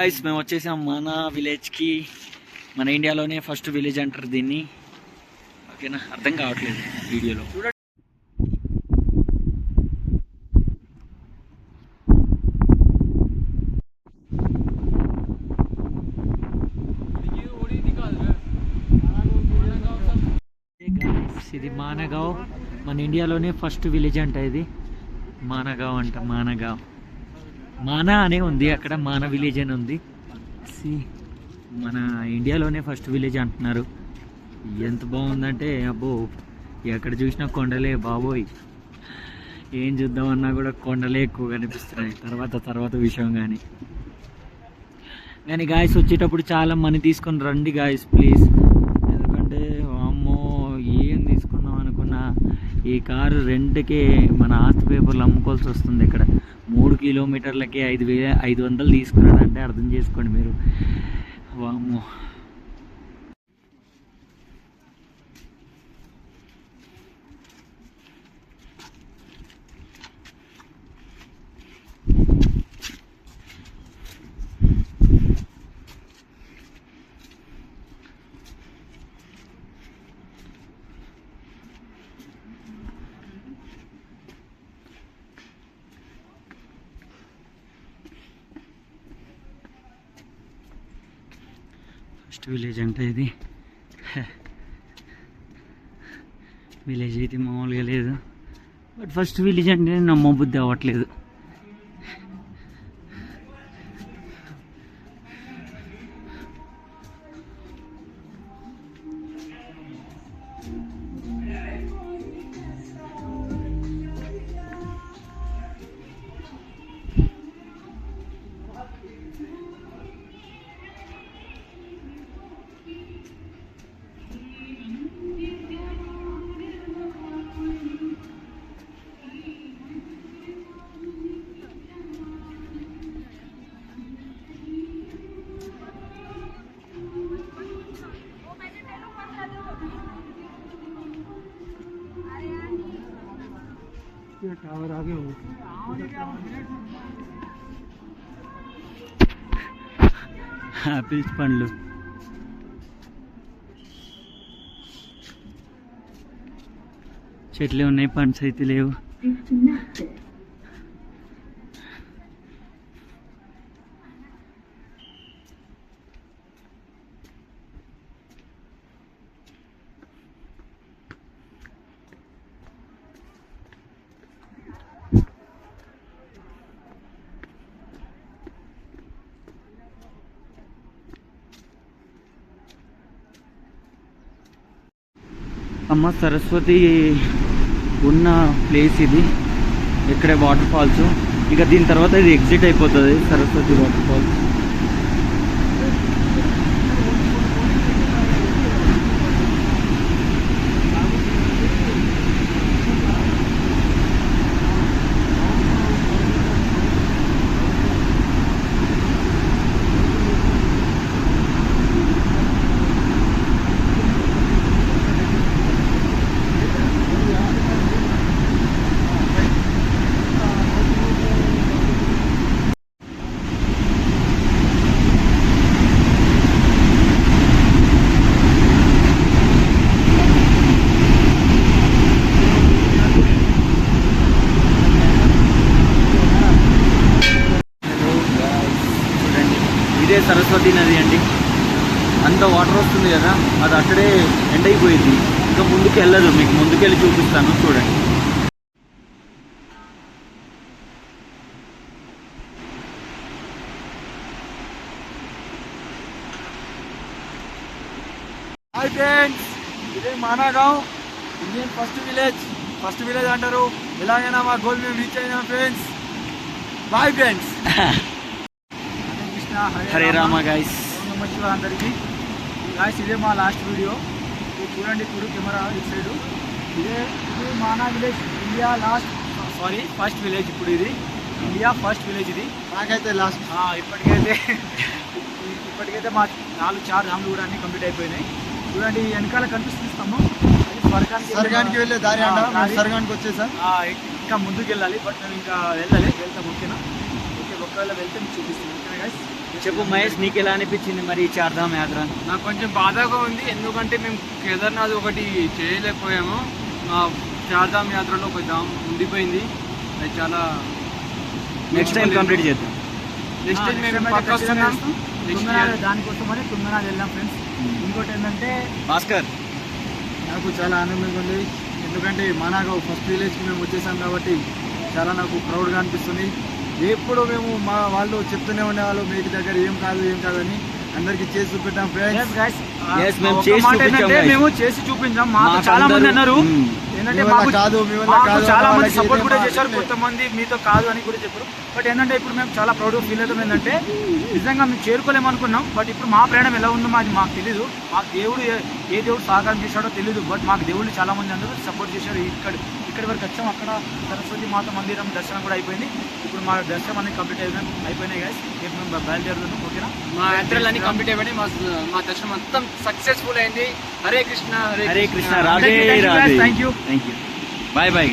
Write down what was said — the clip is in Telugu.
గైస్ మేము వచ్చేసాం మన విలేజ్కి మన ఇండియాలోనే ఫస్ట్ విలేజ్ అంటారు దీన్ని. ఓకేనా? అర్థం కావట్లేదు వీడియోలో. ఇది మానగావ్. మన ఇండియాలోనే ఫస్ట్ విలేజ్ అంట ఇది. మానగావ్ అంట మానగావ్. మానా అనే ఉంది అక్కడ మాన విలేజ్ అని ఉంది. సి మన ఇండియాలోనే ఫస్ట్ విలేజ్ అంటున్నారు. ఎంత బాగుందంటే అబ్బో ఎక్కడ చూసినా కొండలే బాబోయ్. ఏం చూద్దామన్నా కూడా కొండలే ఎక్కువ కనిపిస్తున్నాయి తర్వాత తర్వాత విషయం కానీ కానీ గాయస్ వచ్చేటప్పుడు చాలా మనీ తీసుకొని రండి గాయస్ ప్లీజ్ ఎందుకంటే అమ్మో ఏం తీసుకుందాం అనుకున్నా ఈ కారు రెంట్కి మన ఆస్తి పేపర్లు అమ్ముకోవాల్సి వస్తుంది ఇక్కడ. మూడు కిలోమీటర్లకి ఐదు వే ఐదు వందలు తీసుకున్నాడంటే అర్థం చేసుకోండి మీరు. వామ్మో. ఫస్ట్ విలేజ్ అంటే ఇది. విలేజ్ అయితే మామూలుగా లేదు. బట్ ఫస్ట్ విలేజ్ అంటే నమ్మబుద్ధి అవ్వట్లేదు. टावर आगे हो ఆపిల్స్ పండ్లు చెట్లే ఉన్నాయి పండ్స్ అయితే లేవు అమ్మ సరస్వతి ఉన్న ప్లేస్ ఇది. ఇక్కడే వాటర్ ఫాల్స్ ఇక దీని తర్వాత ఇది ఎగ్జిట్ అయిపోతుంది సరస్వతి వాటర్ ఫాల్స్ చూడండి ఇదే సరస్వతి నది అండి. అంత వాటర్ వస్తుంది కదా అది అక్కడే ఎండ్ అయిపోయింది. ఇంకా ముందుకు వెళ్ళదు మీకు ముందుకెళ్ళి చూపిస్తాను చూడండి. హాయ్ ఫ్రెండ్స్ ఇదే మానాగాం Indian first village first village అంటారు. ఎలాగైనా మా గోల్ మేము రీచ్ అయినా friends bye friends Hare Rama guys ఓం నమః శివాయ అందరికీ గాయస్ ఇదే మా లాస్ట్ వీడియో ఇది చూడండి ఇప్పుడు కెమెరా ఇటు సైడ్. ఇదే ఇది Mana village India last sorry first village ఇప్పుడు ఇది. ఇండియా ఫస్ట్ విలేజ్ ఇది. నాకైతే లాస్ట్ ఇప్పటికైతే ఇప్పటికైతే మా నాలుగు చార్ ధామ్లు కూడా అన్ని కంప్లీట్ అయిపోయినాయి. చూడండి వెనకాల అది స్వర్గానికి వెళ్ళే దారి. సర్గానికి వచ్చేసా. ఇంకా ముందుకు వెళ్ళాలి బట్ మేము ఇంకా వెళ్ళాలి. వెళ్తాం ఓకేనా? వెళ్తే చెప్పు మహేష్ నీకు ఎలా అనిపించింది మరి ఈ చార్ధామ్ యాత్ర? నాకు కొంచెం బాధగా ఉంది. ఎందుకంటే మేము కేదార్నాథ్ ఒకటి చేయలేకపోయాము. మా చార్ధామ్ యాత్రలో ఒక దామ్ ఉండిపోయింది. అది చాలా నెక్స్ట్ టైం కంప్లీట్ చేద్దాం. నెక్స్ట్ టైం మేము పక్కా వస్తున్నాం. తుంగనాథ్ ఇయర్ దానికోసమని తుంగనాథ్ వెళ్ళాం ఫ్రెండ్స్ ఇంకోటి ఏంటంటే భాస్కర్. నాకు చాలా ఆనందంగా ఉంది. ఎందుకంటే మనాగా ఫస్ట్ విలేజ్కి మేము వచ్చేసాం కాబట్టి చాలా నాకు ప్రౌడ్గా అనిపిస్తుంది. ఎప్పుడు మేము మా వాళ్ళు చెప్తూనే ఉండేవాళ్ళు మీకు దగ్గర ఏం కాదు ఏం కాదని అందరికి చేసి చూపెట్టాం Yes, ఫ్రెండ్స్ guys. Yes, ఆ, మేము చేసి చూపించాం, ఏంటంటే guys. మేము చేసి చూపించాం. మాకు చాలా మంది అన్నారు. ఏంటంటే కాదు, కాదు, చాలా మంది సపోర్ట్ కూడా చేశారు. కొంతమంది మీతో కాదు అని కూడా చెప్పారు. బట్ ఏంటంటే ఇప్పుడు మేము చాలా ప్రౌడ్గా ఫీల్ అవుతాం. ఏంటంటే నిజంగా మేము చేరుకోలేము అనుకున్నాం. బట్ ఇప్పుడు మా ప్రయాణం ఎలా ఉందో మాది మాకు తెలియదు మాకు దేవుడు ఏ- ఏ దేవుడు సహకారం చేశాడో తెలియదు బట్ మాకు దేవుళ్ళు చాలా మంది అందరూ సపోర్ట్ చేశారు ఇక్కడ. ఇక్కడి వరకు వచ్చాం. అక్కడ సరస్వతి మాత మందిరం దర్శనం కూడా అయిపోయింది. ఇప్పుడు మా దర్శనం అనేది కంప్లీట్ అయిపోయింది అయిపోయినాయి guys. రేపు మేము బయలుదేరుతున్నాం ఓకేనా మా యాత్రలన్నీ కంప్లీట్ అయిపోయినాయి. మా మా దర్శనం మొత్తం సక్సెస్ఫుల్ అయింది. Hare Krishna Hare Krishna. Radhe. Radhe. Thank you. Thank you bye bye